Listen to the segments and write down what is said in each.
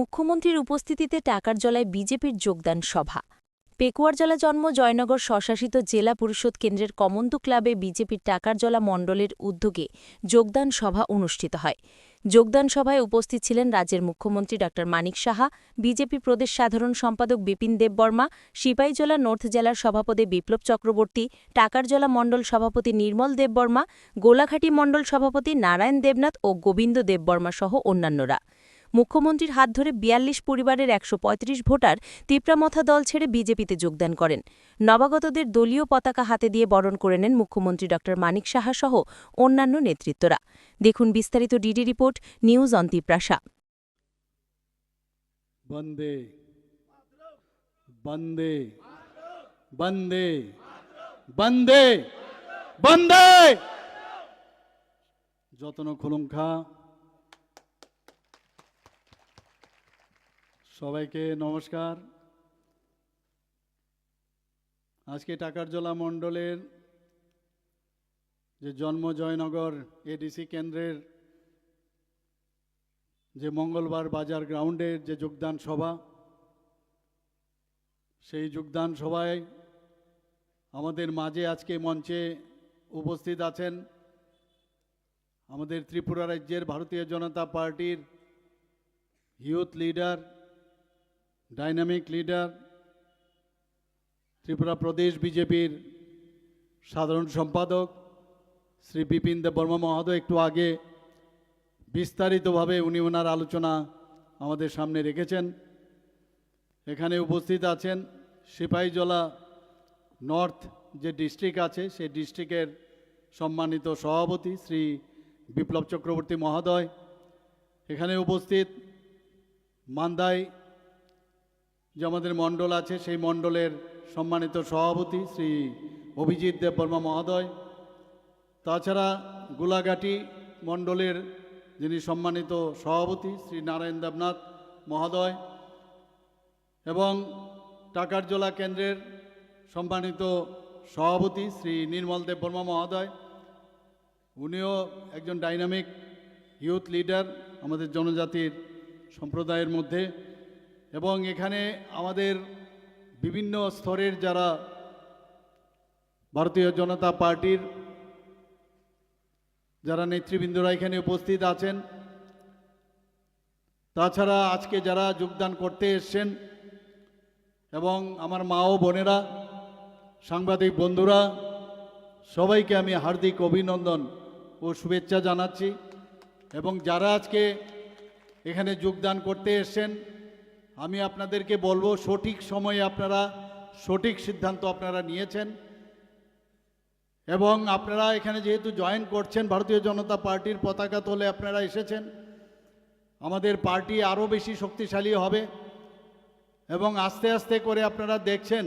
মুখ্যমন্ত্রীর উপস্থিতিতে টাকার জলায় বিজেপির যোগদান সভা। পেকুয়ারজলা জন্ম জয়নগর স্বশাসিত জেলা পরিষদ কেন্দ্রের কমন্দু ক্লাবে বিজেপির টাকারজলা মণ্ডলের উদ্যোগে যোগদান সভা অনুষ্ঠিত হয়। যোগদান সভায় উপস্থিত ছিলেন রাজ্যের মুখ্যমন্ত্রী ড. মানিক সাহা, বিজেপি প্রদেশ সাধারণ সম্পাদক বিপিন দেববর্মা সিপাহীজলা নর্থ জেলার সভাপতি বিপ্লব চক্রবর্তী টাকারজলা মণ্ডল সভাপতি নির্মল দেববর্মা গোলাঘাটি মণ্ডল সভাপতি নারায়ণ দেবনাথ ও গোবিন্দ দেববর্মা সহ অন্যান্যরা। মুখ্যমন্ত্রীর হাত ধরে বিয়াল্লিশ পরিবারের একশো পঁয়ত্রিশ ভোটার তিপ্রামথা দল ছেড়ে বিজেপিতে যোগদান করেন। নবাগতদের দলীয় পতাকা হাতে দিয়ে বরণ করে নেন মুখ্যমন্ত্রী ড. মানিক সাহা সহ অন্যান্য নেতৃত্বরা। দেখুন বিস্তারিত DD report, news on Tiprasa. বন্দে যতন খুলুংখা সবাইকে নমস্কার। আজকে টাকারজলা মণ্ডলের যে জন্ম জয়নগর এডিসি কেন্দ্রের যে মঙ্গলবার বাজার গ্রাউন্ডের যে যোগদান সভা, সেই যোগদান সভায় আমাদের মাঝে আজকে মঞ্চে উপস্থিত আছেন আমাদের ত্রিপুরা রাজ্যের ভারতীয় জনতা পার্টির youth leader dynamic leader Tripura Pradesh বিজেপির সাধারণ সম্পাদক, শ্রী বিপিন দেব বর্মা মহোদয়, একটু আগে বিস্তারিতভাবে উনি ওনার আলোচনা আমাদের সামনে রেখেছেন। এখানে উপস্থিত আছেন সিপাহীজলা নর্থ যে ডিস্ট্রিক্ট আছে, সেই ডিস্ট্রিক্টের সম্মানিত সভাপতি শ্রী বিপ্লব চক্রবর্তী মহোদয়। এখানে উপস্থিত মান্দায় যে আমাদের মণ্ডল আছে, সেই মণ্ডলের সম্মানিত সভাপতি শ্রী অভিজিৎ দেববর্মা মহোদয়। তাছাড়া গোলাঘাটি মণ্ডলের যিনি সম্মানিত সভাপতি শ্রী নারায়ণ দেবনাথ মহোদয় এবং টাকারজোলা কেন্দ্রের সম্মানিত সভাপতি শ্রী নির্মল দেব বর্মা মহোদয়, উনিও একজন ডাইনামিক ইউথ লিডার আমাদের জনজাতির সম্প্রদায়ের মধ্যে। এবং এখানে আমাদের বিভিন্ন স্তরের যারা ভারতীয় জনতা পার্টির যারা নেতৃবৃন্দরা এখানে উপস্থিত আছেন, তাছাড়া আজকে যারা যোগদান করতে এসছেন এবং আমার মা ও বোনেরা, সাংবাদিক বন্ধুরা, সবাইকে আমি হার্দিক অভিনন্দন ও শুভেচ্ছা জানাচ্ছি এবং যারা আজকে এখানে যোগদান করতে এসছেন আমি আপনাদেরকে বলব, সঠিক সময়ে আপনারা, সঠিক সিদ্ধান্ত আপনারা নিয়েছেন। এবং আপনারা এখানে যেহেতু জয়েন করছেন, ভারতীয় জনতা পার্টির পতাকা তোলে আপনারা এসেছেন। আমাদের পার্টি আরও বেশি শক্তিশালী হবে। এবং আস্তে আস্তে করে আপনারা দেখছেন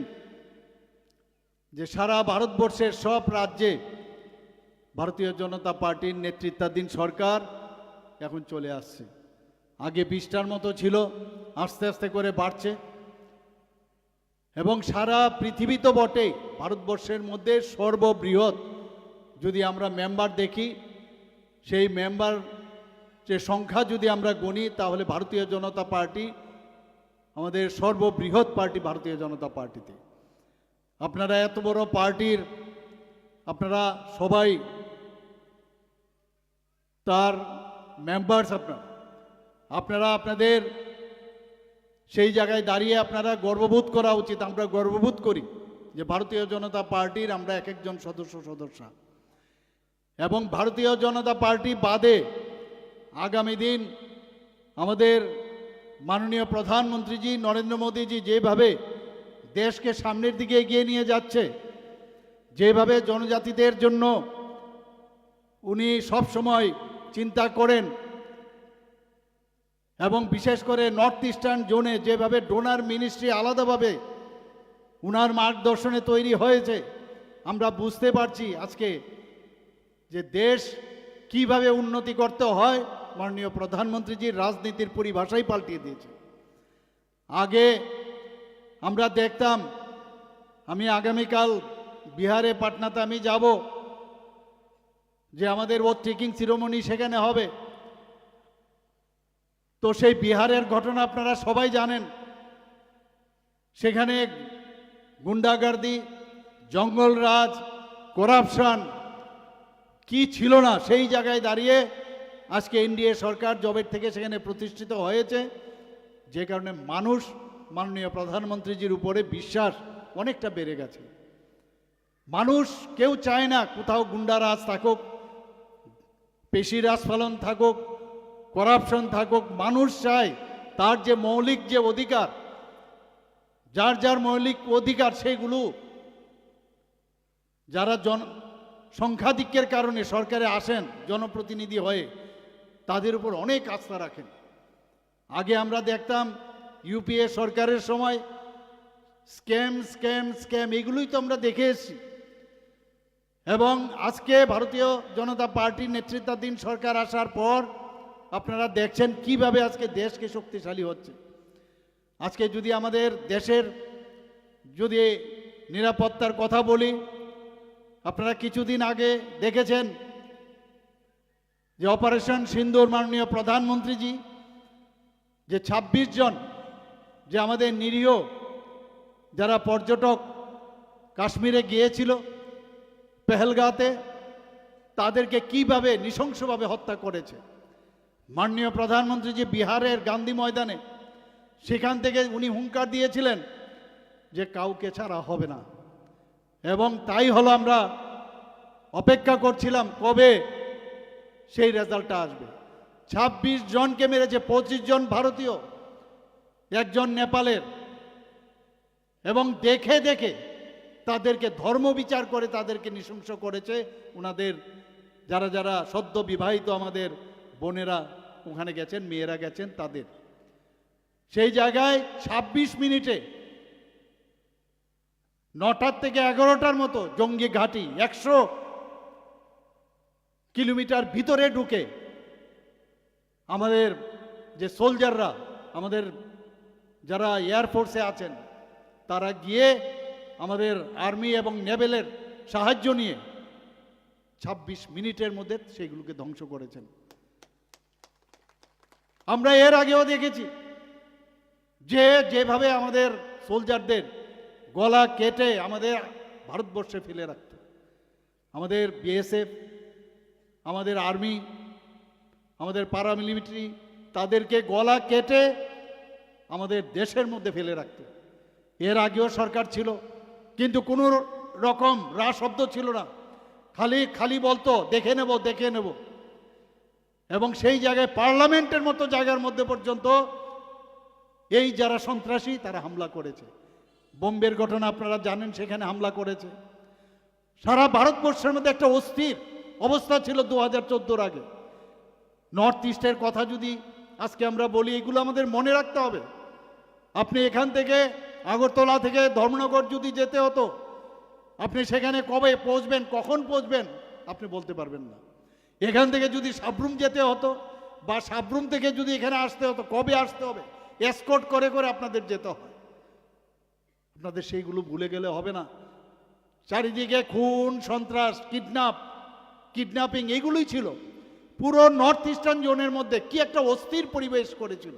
যে সারা ভারতবর্ষের সব রাজ্যে ভারতীয় জনতা পার্টির নেতৃত্বাধীন সরকার এখন চলে আসছে। আগে বিশটার মতো ছিল, আস্তে আস্তে করে বাড়ছে। এবং সারা পৃথিবী তো বটেই ভারতবর্ষের মধ্যে সর্ববৃহৎ। যদি আমরা মেম্বার দেখি, সেই মেম্বার যে সংখ্যা যদি আমরা গণি, তাহলে ভারতীয় জনতা পার্টি, আমাদের সর্ববৃহৎ পার্টি ভারতীয় জনতা পার্টিতে। আপনারা এত বড় পার্টির, আপনারা সবাই তার মেম্বার্স আপনার। আপনারা আপনাদের সেই জায়গায় দাঁড়িয়ে আপনারা গর্ববোধ করা উচিত। আমরা গর্ববোধ করি যে ভারতীয় জনতা পার্টির আমরা এক একজন সদস্য সদস্যা। এবং ভারতীয় জনতা পার্টি বাদে আগামী দিন আমাদের মাননীয় প্রধানমন্ত্রীজি নরেন্দ্র মোদীজি যেভাবে দেশকে সামনের দিকে এগিয়ে নিয়ে যাচ্ছে, যেভাবে জনজাতিদের জন্য উনি সব সময় চিন্তা করেন এবং বিশেষ করে নর্থ ইস্টার্ন জোনে যেভাবে ডোনার মিনিস্ট্রি আলাদাভাবে উনার মার্গদর্শনে তৈরি হয়েছে, আমরা বুঝতে পারছি আজকে যে দেশ কীভাবে উন্নতি করতে হয়, মাননীয় প্রধানমন্ত্রীজির রাজনীতির পরিভাষাই পাল্টিয়ে দিয়েছে। আগে আমরা দেখতাম, আমি আগামীকাল বিহারে, পাটনাতে আমি যাব, যে আমাদের ও ট্রেকিং শিরোমণি সেখানে হবে। তো সেই বিহারের ঘটনা আপনারা সবাই জানেন। সেখানে গুন্ডাগার্দি, জঙ্গলরাজ, করাপশন, কি ছিল না, সেই জায়গায় দাঁড়িয়ে আজকে এনডিএ সরকার জবের থেকে সেখানে প্রতিষ্ঠিত হয়েছে। যে কারণে মানুষ, মাননীয় প্রধানমন্ত্রীজির উপরে বিশ্বাস অনেকটা বেড়ে গেছে। মানুষ কেউ চায় না কোথাও গুন্ডারাজ থাকুক পেশিরাজ ফলন থাকুক করাপশন থাকুক, মানুষ চায় তার যে মৌলিক যে অধিকার, যার যার মৌলিক অধিকার সেগুলো যারা জন সংখ্যাধিক্যের কারণে সরকারে আসেন, জনপ্রতিনিধি হয়ে, তাদের উপর অনেক আস্থা রাখেন। আগে আমরা দেখতাম ইউপিএ সরকারের সময় স্ক্যাম স্ক্যাম স্ক্যাম, এগুলোই তো আমরা দেখে এসেছি। এবং আজকে ভারতীয় জনতা পার্টির নেতৃত্বাধীন সরকার আসার পর আপনারা দেখছেন কীভাবে আজকে দেশকে শক্তিশালী হচ্ছে। আজকে যদি আমাদের দেশের যদি নিরাপত্তার কথা বলি, আপনারা কিছুদিন আগে দেখেছেন যে অপারেশন সিন্দুর মাননীয় প্রধানমন্ত্রীজি, যে ২৬ জন যে আমাদের নিরীহ যারা পর্যটক কাশ্মীরে গিয়েছিল পেহেলগাঁতে তাদেরকে কীভাবে নৃশংসভাবে হত্যা করেছে। মাননীয় প্রধানমন্ত্রী যে বিহারের গান্ধী ময়দানে, সেখান থেকে উনি হুঙ্কার দিয়েছিলেন যে কাউকে ছাড়া হবে না। এবং তাই হলো আমরা অপেক্ষা করছিলাম কবে সেই রেজাল্টটা আসবে। ২৬ জনকে মেরেছে, পঁচিশ জন ভারতীয়, একজন নেপালের। এবং দেখে দেখে তাদেরকে ধর্ম বিচার করে তাদেরকে নৃশংস করেছে। ওনাদের যারা যারা সদ্য বিবাহিত আমাদের বোনেরা ওখানে গেছেন, মেয়েরা গেছেন, তাদের। সেই জায়গায় ২৬ মিনিটে নটার থেকে এগারোটার মতো জঙ্গি ঘাঁটি একশো কিলোমিটার ভিতরে ঢুকে আমাদের যে সোলজাররা, আমাদের যারা এয়ারফোর্সে আছেন, তারা গিয়ে আমাদের আর্মি এবং নেভেলের সাহায্য নিয়ে ২৬ মিনিটের মধ্যে সেগুলোকে ধ্বংস করেছেন। আমরা এর আগেও দেখেছি যে যেভাবে আমাদের সোলজারদের গলা কেটে আমাদের ভারতবর্ষে ফেলে রাখত। আমাদের বিএসএফ, আমাদের আর্মি, আমাদের পারামিলিটারি তাদেরকে গলা কেটে আমাদের দেশের মধ্যে ফেলে রাখত। এর আগেও সরকার ছিল, কিন্তু কোনো রকম রা শব্দ ছিল না। খালি খালি বলতো, দেখে নেব দেখে নেব। এবং সেই জায়গায় পার্লামেন্টের মতো জায়গার মধ্যে পর্যন্ত এই যারা সন্ত্রাসী, তারা হামলা করেছে। বোম্বের ঘটনা আপনারা জানেন, সেখানে হামলা করেছে। সারা ভারতবর্ষের মধ্যে একটা অস্থির অবস্থা ছিল দু হাজার চোদ্দোর আগে। নর্থ ইস্টের কথা যদি আজকে আমরা বলি, এগুলো আমাদের মনে রাখতে হবে। আপনি এখান থেকে আগরতলা থেকে ধর্মনগর যদি যেতে হতো, আপনি সেখানে কবে পৌঁছবেন, কখন পৌঁছবেন, আপনি বলতে পারবেন না। এখান থেকে যদি সাবরুম যেতে হতো বা সাবরুম থেকে যদি এখানে আসতে হতো, কবে আসতে হবে? এসকর্ট করে করে আপনাদের যেতে হয়। আপনাদের সেইগুলো ভুলে গেলে হবে না। চারিদিকে খুন, সন্ত্রাস কিডন্যাপ কিডন্যাপিং এগুলোই ছিল। পুরো নর্থ ইস্টার্ন জোনের মধ্যে কি একটা অস্থির পরিবেশ করেছিল।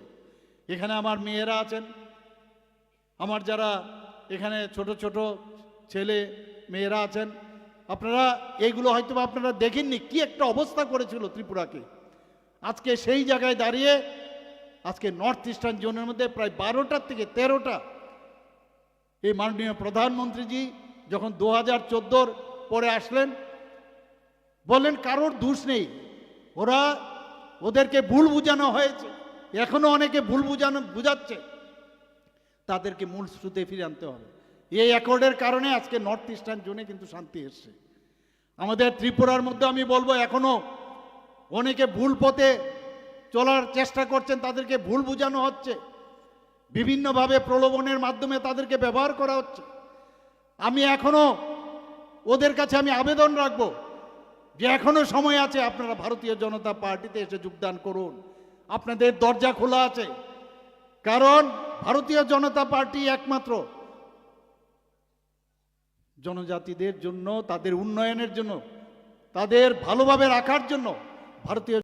এখানে আমার মেয়েরা আছেন। আমার যারা এখানে ছোট ছোট ছেলে মেয়েরা আছেন আপনারা এইগুলো হয়তো আপনারা দেখেননি, কি একটা অবস্থা করেছিল ত্রিপুরাকে। আজকে সেই জায়গায় দাঁড়িয়ে, আজকে নর্থ ইস্টার্ন জোনের মধ্যে প্রায় বারোটার থেকে তেরোটা এই মাননীয় প্রধানমন্ত্রীজি যখন দু হাজার চোদ্দোর পরে আসলেন, বললেন, কারোর দোষ নেই। ওরা ওদেরকে ভুল বুঝানো হয়েছে। এখনও অনেকে ভুল বুঝানো, বুঝাচ্ছে। তাদেরকে মূল শ্রুতে ফিরে আনতে হবে। এই অ্যাকর্ডের কারণে আজকে নর্থ ইস্টার্ন জোনে কিন্তু শান্তি এসছে। আমাদের ত্রিপুরার মধ্যে আমি বলব, এখনও অনেকে ভুল পথে চলার চেষ্টা করছেন, তাদেরকে ভুল বোঝানো হচ্ছে। বিভিন্নভাবে প্রলোভনের মাধ্যমে তাদেরকে ব্যবহার করা হচ্ছে। আমি এখনও ওদের কাছে আমি আবেদন রাখব যে এখনও সময় আছে, আপনারা ভারতীয় জনতা পার্টিতে এসে যোগদান করুন। আপনাদের দরজা খোলা আছে। কারণ ভারতীয় জনতা পার্টি একমাত্র জনজাতিদের জন্য তাদের উন্নয়নের জন্য তাদের ভালোভাবে রাখার জন্য ভারতীয়